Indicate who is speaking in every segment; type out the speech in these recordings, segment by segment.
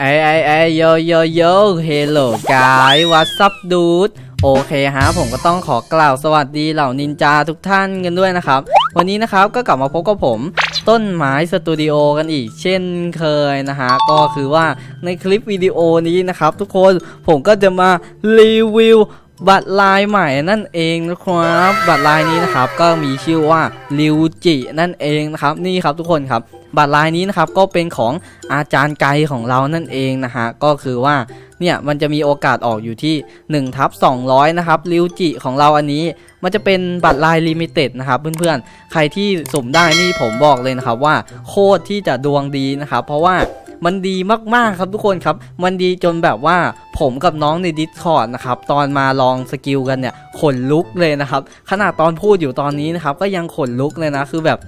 Speaker 1: ไอไอไอโยโยโยเฮลโลกายวัสซับดูดโอเคฮะผมก็ต้องขอกล่าวสวัสดีเหล่านินจาทุกท่านกันด้วยนะครับ วันนี้นะครับก็กลับมาพบกับผมต้นไม้สตูดิโอกันอีกเช่นเคยนะฮะ ก็คือว่าในคลิปวิดีโอนี้นะครับทุกคนผมก็จะมารีวิว บัตรลายใหม่นั่นเองนะครับ บัตรลายนี้นะครับก็มีชื่อว่าริวจินั่นเองนะครับนี่ครับทุกคนครับ บัตรลายนี้นะครับก็เป็นของอาจารย์ไกลของเรานั่นเองนะฮะก็คือว่าเนี่ยมันจะมีโอกาสออกอยู่ที่1ทับ200นะครับริวจิของเราอันนี้ มันจะเป็นบัตรลายลิมิเต็ดนะครับเพื่อนๆ ใครที่สมได้นี่ผมบอกเลยนะครับว่าโคตรที่จะดวงดีนะครับเพราะว่า มันดีมากๆครับทุกคนครับ มันดีจนแบบว่าผมกับน้องใน Discord นะครับตอนมาลองสกิลกันเนี่ยขนลุกเลยนะครับขนาดตอนพูดอยู่ตอนนี้นะครับก็ยังขนลุกเลยนะคือแบบ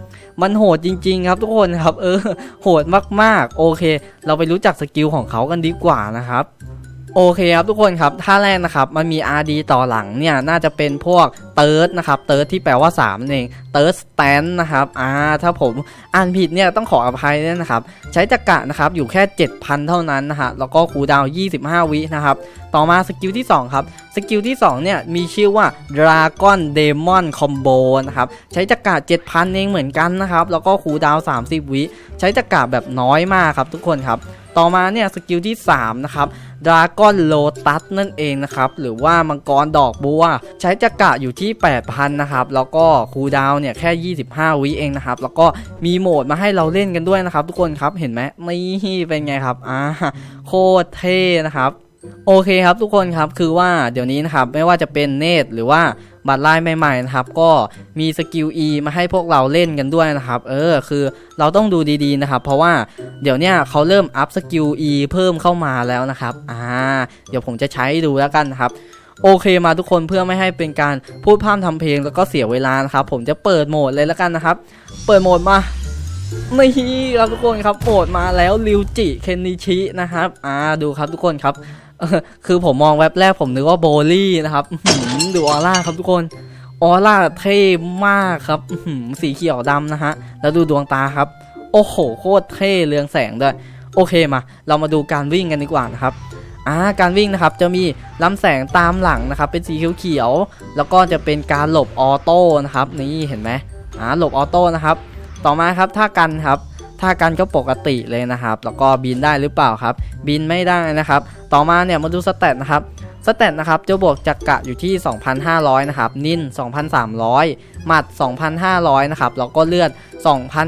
Speaker 1: มันโหดจริง ๆ ครับทุกคนครับเออโหดมากๆ โอเค เราไปรู้จักสกิลของเขากันดีกว่านะครับ โอเคครับทุกคนครับท่าแรกนะครับมันมี RD ต่อหลังเนี่ยน่าจะเป็นพวกเติร์ดนะครับเติร์ดที่แปลว่า3นั่นเองเติร์ดสแตนนะครับอ่าถ้าผมอ่านผิดเนี่ยต้องขออภัยด้วยนะครับใช้จักระนะครับอยู่แค่ 7,000 เท่านั้นนะฮะแล้วก็คูดาว 25 วินะครับต่อมาสกิลที่ 2 ครับ สกิลที่ 2 เนี่ยมีชื่อว่า Dragon Demon Combo นะครับใช้จักระ7,000 เองเหมือนกันนะครับแล้วก็คูดาว 30 วิใช้จักระแบบน้อยมากครับทุกคนครับต่อมาเนี่ยสกิลที่ 3 นะครับ Dragon Lotus นั่นเองนะครับ หรือว่ามังกรดอกบัว ใช้จักระอยู่ที่ 8,000 นะครับ แล้วก็คูดาวเนี่ยแค่ 25 วิเองนะครับ แล้วก็มีโหมดมาให้เราเล่นกันด้วยนะครับ ทุกคนครับเห็นไหมนี่เป็นไงครับอ่าโคตรเท่นะครับ โอเคครับทุกคนครับคือว่าเดี๋ยวนี้นะครับไม่ว่าจะเป็นเนตหรือว่า บัตรไลายใหม่ๆนะครับ ก็มีสกิล E มาให้พวกเราเล่นกันด้วยนะครับ เออคือเราต้องดูดีๆนะครับ เพราะว่าเดี๋ยวเนี้ยเขาเริ่มอัพสกิล E เพิ่มเข้ามาแล้วนะครับ อ่า เดี๋ยวผมจะใช้ดูแล้วกันครับโอเคมาทุกคนเพื่อไม่ให้เป็นการพูดพร่ำทำเพลงแล้วก็เสียเวลานะครับ ผมจะเปิดโหมดเลยแล้วกันนะครับ เปิดโหมดมานี่ครับทุกคนครับโหมดมาแล้วริวจิเคนนิชินะครับ อ่าดูครับทุกคนครับ คือผมมองแว็บแรกผมนึกว่าโบลี่นะครับดูออร่าครับทุกคนออร่าเท่มากครับสีเขียวดำนะฮะ แล้วดูดวงตาครับ โอ้โห โคตรเท่เรืองแสงด้วย โอเคมา เรามาดูการวิ่งกันดีกว่านะครับอ่าการวิ่งนะครับจะมีลำแสงตามหลังนะครับ เป็นสีเขียวๆแล้วก็จะเป็นการหลบออโต้นะครับ นี่เห็นไหมอ่าหลบออโต้นะครับ ต่อมาครับท่ากันครับ ท่ากันก็ปกติเลยนะครับ แล้วก็บินได้หรือเปล่าครับ บินไม่ได้นะครับ ต่อมาเนี่ยมาดูสเตตนะครับสเตตนะครับจะบวกจักกะอยู่ที่ 2,500 นะครับ นิน 2,300 หมัด 2,500 นะครับ แล้วก็เลือด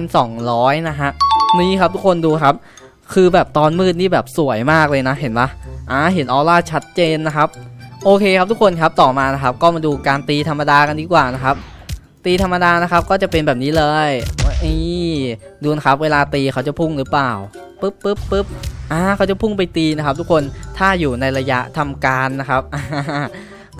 Speaker 1: 2,200 นะฮะ นี่ครับทุกคนดูครับ คือแบบตอนมืดนี่แบบสวยมากเลยนะ เห็นปะอ่า เห็นออร่าชัดเจนนะครับ โอเคครับทุกคนครับ ต่อมานะครับ ก็มาดูการตีธรรมดากันดีกว่านะครับ ตีธรรมดานะครับก็จะเป็นแบบนี้เลยนี่ดูนะครับเวลาตีเขาจะพุ่งหรือเปล่าปึ๊บปึ๊บปึ๊บอ่าเขาจะพุ่งไปตีนะครับ ทุกคนถ้าอยู่ในระยะทำการนะครับ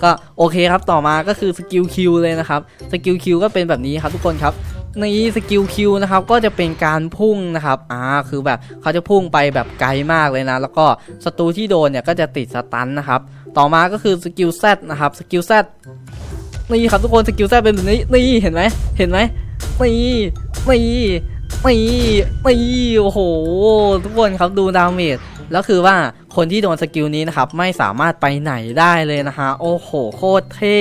Speaker 1: ก็โอเคครับต่อมาก็คือสกิลคิวเลยนะครับสกิลคิวก็เป็นแบบนี้ครับทุกคนครับในสกิลคิวนะครับก็จะเป็นการพุ่งนะครับอ่าคือแบบเขาจะพุ่งไปแบบไกลมากเลยนะ แล้วก็ศัตรูที่โดนเนี่ยก็จะติดสตันนะครับต่อมาก็คือสกิลแซนะครับสกิลแซ นี่ครับทุกคนสกิลแซเป็นแบบนี้นี่เห็นไหมเห็นไหมนี่นี่นี่นี่โอ้โห ทุกคนครับดูดาเมจแล้วคือว่าคนที่โดนสกิลนี้นะครับ ไม่สามารถไปไหนได้เลยนะฮะโอ้โหโคตรเท่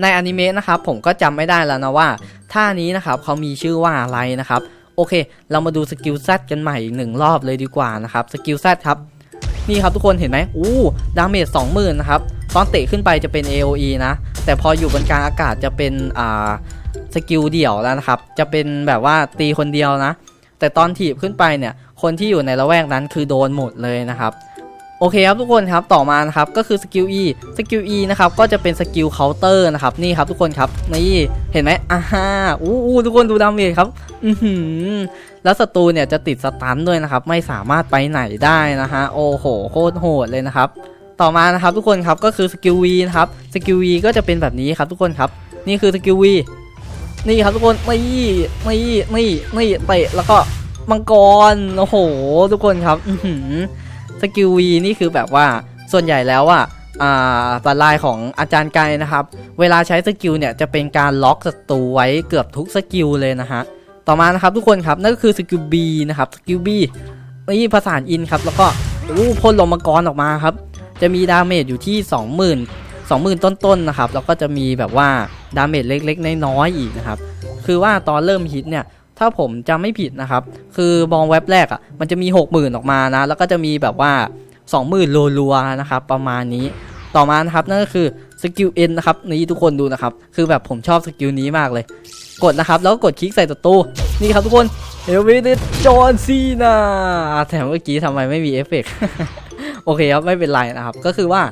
Speaker 1: ในอนิเมะนะครับผมก็จำไม่ได้แล้วนะว่าท่านี้นะครับเขามีชื่อว่าอะไรนะครับ โอเค เรามาดูสกิลแซกันใหม่อีกหนึ่งรอบเลยดีกว่านะครับสกิลแซครับนี่ครับทุกคนเห็นไหมอู้ดาเมจ20,000นะครับ ตอนเตะขึ้นไปจะเป็น AOE นะ แต่พออยู่บนกลางอากาศจะเป็นอ่าสกิลเดี่ยวแล้วนะครับ จะเป็นแบบว่าตีคนเดียวนะ แต่ตอนถีบขึ้นไปเนี่ย คนที่อยู่ในละแวกนั้นคือโดนหมดเลยนะครับ โอเคครับทุกคนครับ ต่อมานะครับ ก็คือสกิล E สกิล E นะครับ ก็จะเป็นสกิลเคาน์เตอร์นะครับ นี่ครับทุกคนครับ นี่เห็นไหมอ่าฮ่าอู้อู้ทุกคนดูดาเมจครับ อือหือ แล้วศัตรูเนี่ยจะติดสตันด้วยนะครับ ไม่สามารถไปไหนได้นะฮะ โอ้โห โคตรโหดเลยนะครับ ต่อมานะครับทุกคนครับก็คือสกิล V นะครับสกิล V ก็จะเป็นแบบนี้ครับทุกคนครับ นี่คือสกิล V นี่ครับทุกคนนี่นี่นี่นี่เตะแล้วก็มังกรโอ้โห ทุกคนครับสกิลวีนี่คือแบบว่าส่วนใหญ่แล้วอะอ่าบัตรลายของอาจารย์ไกนะครับ เวลาใช้สกิลเนี่ยจะเป็นการล็อกศัตรูไว้เกือบทุกสกิลเลยนะฮะ ต่อมานะครับทุกคนครับนั่นก็คือสกิล B นะครับสกิล B นี่ภาษานอินครับแล้วก็อู้พ่นลมมังกรออกมาครับ จะมีดาเมจอยู่ที่ 20,000 20,000 ต้นๆนะครับ แล้วก็จะมีแบบว่าดาเมจเล็กๆ น้อยๆอีกนะครับ คือว่าตอนเริ่มฮิตเนี่ย ถ้าผมจำไม่ผิดนะครับ คือมองเว็บแรกอะ่ะ มันจะมี 60,000 ออกมานะ แล้วก็จะมีแบบว่า 20,000รัวๆนะครับ ประมาณนี้ ต่อมานะครับนั่นก็คือสกิล N นนะครับ นี่ทุกคนดูนะครับ คือแบบผมชอบสกิลนี้มากเลย กดนะครับ แล้วก็กดคลิกใส่ศัตรูนี่ครับทุกคนเอลวิสจอห์นซีนาแถมเมื่อกี้ทำไมไม่มีเอฟเฟกต์ โอเคครับไม่เป็นไรนะครับ ก็คือว่า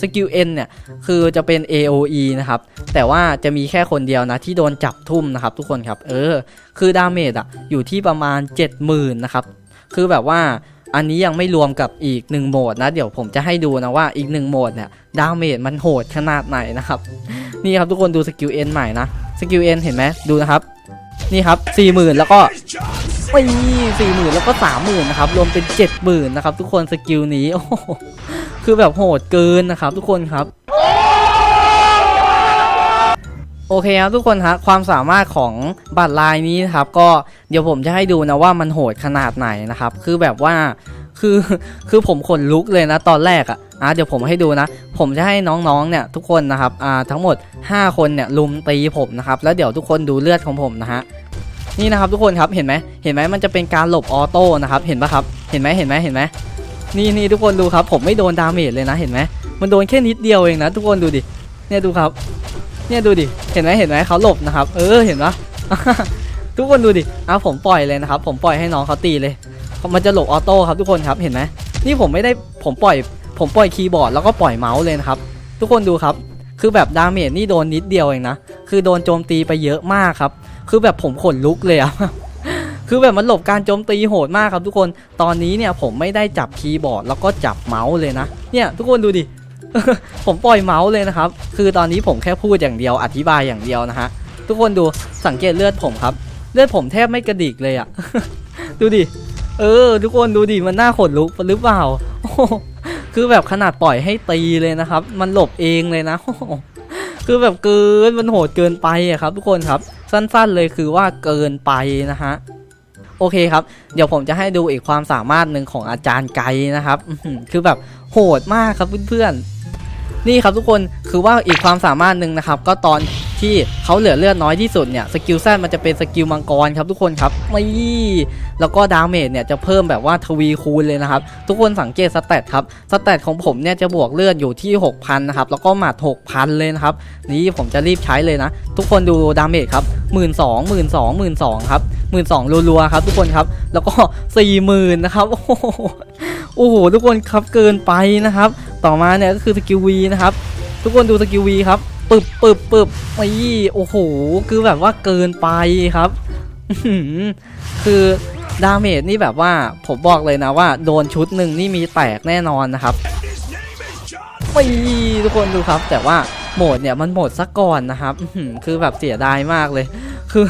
Speaker 1: สกิล N เนี่ยคือจะเป็น AOE นะครับ แต่ว่าจะมีแค่คนเดียวนะ ที่โดนจับทุ่มนะครับ ทุกคนครับ เออ คือดาเมจอะอยู่ที่ประมาณ 70,000นะครับ คือแบบว่าอันนี้ยังไม่รวมกับอีกหนึ่งโหมดนะ เดี๋ยวผมจะให้ดูนะว่าอีกหนึ่งโหมดเนี่ยดาเมจมันโหดขนาดไหนนะครับ นี่ครับทุกคนดูสกิล N ใหม่นะ สกิล N เห็นไหมดูนะครับ นี่ครับ40,000 แล้วก็ ไม่สี่หมื่นแล้วก็สามหมื่นนะครับ รวมเป็นเจ็ดหมื่นนะครับ ทุกคนสกิลนี้โอ้คือแบบโหดเกินนะครับ ทุกคนครับโอเคครับทุกคนครับความสามารถของบัตรลายนี้นะครับ ก็เดี๋ยวผมจะให้ดูนะว่ามันโหดขนาดไหนนะครับ คือแบบว่าคือคือผมขนลุกเลยนะตอนแรกอะอะเดี๋ยวผมให้ดูนะ ผมจะให้น้องๆเนี่ยทุกคนนะครับอ่าทั้งหมด 5 คนเนี่ยลุมตีผมนะครับ แล้วเดี๋ยวทุกคนดูเลือดของผมนะฮะ นี่นะครับทุกคนครับเห็นไหมเห็นไหมมันจะเป็นการหลบออโต้นะครับเห็นปะครับเห็นไหมเห็นไหมเห็นไหมนี่นี่ทุกคนดูครับ ผมไม่โดนดาเมจเลยนะเห็นไหมมันโดนแค่นิดเดียวเองนะทุกคนดูดิเนี่ยดูครับเนี่ยดูดิเห็นไหมเห็นไหมเขาหลบนะครับ เออเห็นปะทุกคนดูดิอะผมปล่อยเลยนะครับ ผมปล่อยให้น้องเขาตีเลย มันจะหลบออโต้ครับทุกคนครับเห็นไหมนี่ผมไม่ได้ผมปล่อย ผมปล่อยคีย์บอร์ดแล้วก็ปล่อยเมาส์เลยนะครับ ทุกคนดูครับ คือแบบดาเมจนี่โดนนิดเดียวเองนะ คือโดนโจมตีไปเยอะมากครับ คือแบบผมขนลุกเลยอะคือแบบมันหลบการโจมตีโหดมากครับทุกคน ตอนนี้เนี่ยผมไม่ได้จับคีย์บอร์ดแล้วก็จับเมาส์เลยนะ เนี่ยทุกคนดูดิ ผมปล่อยเมาส์เลยนะครับ คือตอนนี้ผมแค่พูดอย่างเดียวอธิบายอย่างเดียวนะฮะ ทุกคนดูสังเกตเลือดผมครับ เลือดผมแทบไม่กระดิกเลยอะดูดิ เออ ทุกคนดูดิมันน่าขนลุกหรือเปล่า คือแบบขนาดปล่อยให้ตีเลยนะครับ มันหลบเองเลยนะ คือแบบเกินมันโหดเกินไปอะครับทุกคนครับสั้นๆเลยคือว่าเกินไปนะฮะโอเคครับ เดี๋ยวผมจะให้ดูอีกความสามารถหนึ่งของอาจารย์ไกด์นะครับคือแบบโหดมากครับเพื่อนๆนี่ครับทุกคนคือว่าอีกความสามารถหนึ่งนะครับ ก็ตอน ที่เขาเหลือเลือดน้อยที่สุดเนี่ยสกิลแซดมันจะเป็นสกิลมังกรครับทุกคนครับนี่แล้วก็ดาเมจเนี่ยจะเพิ่มแบบว่าทวีคูณเลยนะครับทุกคนสังเกตสเตตครับสเตตของผมเนี่ยจะบวกเลือดอยู่ที่ 6,000นะครับแล้วก็หมัด6,000 เลยนะครับนี่ผมจะรีบใช้เลยนะ ทุกคนดูดาเมจครับหมื่นสองหมื่นสองหมื่นสองครับหมื่นสองรัวๆครับทุกคนครับแล้วก็สี่หมื่นนะครับโอ้โหโอ้โหทุกคนครับเกินไปนะครับ ต่อมาเนี่ยก็คือสกิลวีนะครับทุกคนดูสกิลวีครับ ปึบปึบปึบไอ้โอ้โห คือแบบว่าเกินไปครับ คือดาเมจนี่แบบว่าผมบอกเลยนะว่า โดนชุดหนึ่งนี่มีแตกแน่นอนนะครับไม่ทุกคนดูครับ แต่ว่าโหมดเนี่ยมันหมดซะก่อนนะครับคือแบบเสียดายมากเลย คือ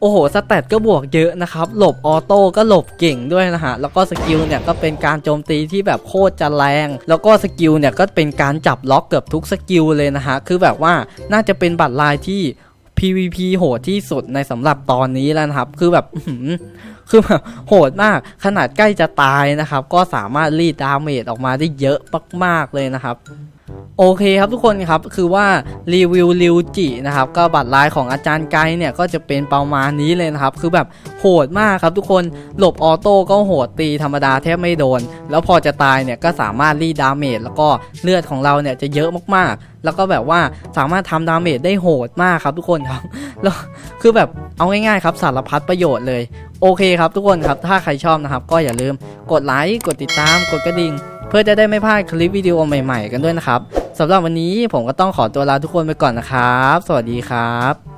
Speaker 1: โอ้โหสแตทก็บวกเยอะนะครับ หลบออโต้ก็หลบเก่งด้วยนะฮะ แล้วก็สกิลเนี่ยก็เป็นการโจมตีที่แบบโคตรจะแรง แล้วก็สกิลเนี่ยก็เป็นการจับล็อกเกือบทุกสกิลเลยนะฮะ คือแบบว่าน่าจะเป็นบัตรลายที่ PVP โหดที่สุดในสำหรับตอนนี้แล้วนะครับ คือแบบคือแบบโหดมากขนาดใกล้จะตายนะครับ ก็สามารถรีดดาเมจออกมาได้เยอะมากๆเลยนะครับ โอเคครับทุกคนครับคือว่ารีวิวริวจินะครับก็บัตรลายของอาจารย์ไกด์เนี่ยก็จะเป็นประมาณนี้เลยนะครับคือแบบโหดมากครับทุกคนหลบออโต้ก็โหดตีธรรมดาแทบไม่โดน แล้วพอจะตายเนี่ยก็สามารถรีดาเมจแล้วก็เลือดของเราเนี่ยจะเยอะมากๆ แล้วก็แบบว่าสามารถทำดาเมจได้โหดมากครับทุกคนครับแล้วคือแบบเอาง่ายๆครับสารพัดประโยชน์เลยโอเคครับทุกคนครับถ้าใครชอบนะครับ ก็อย่าลืมกดไลค์กดติดตามกดกระดิ่ง เพื่อจะได้ไม่พลาดคลิปวิดีโอใหม่ๆ กันด้วยนะครับ สำหรับวันนี้ผมก็ต้องขอตัวลาทุกคนไปก่อนนะครับ สวัสดีครับ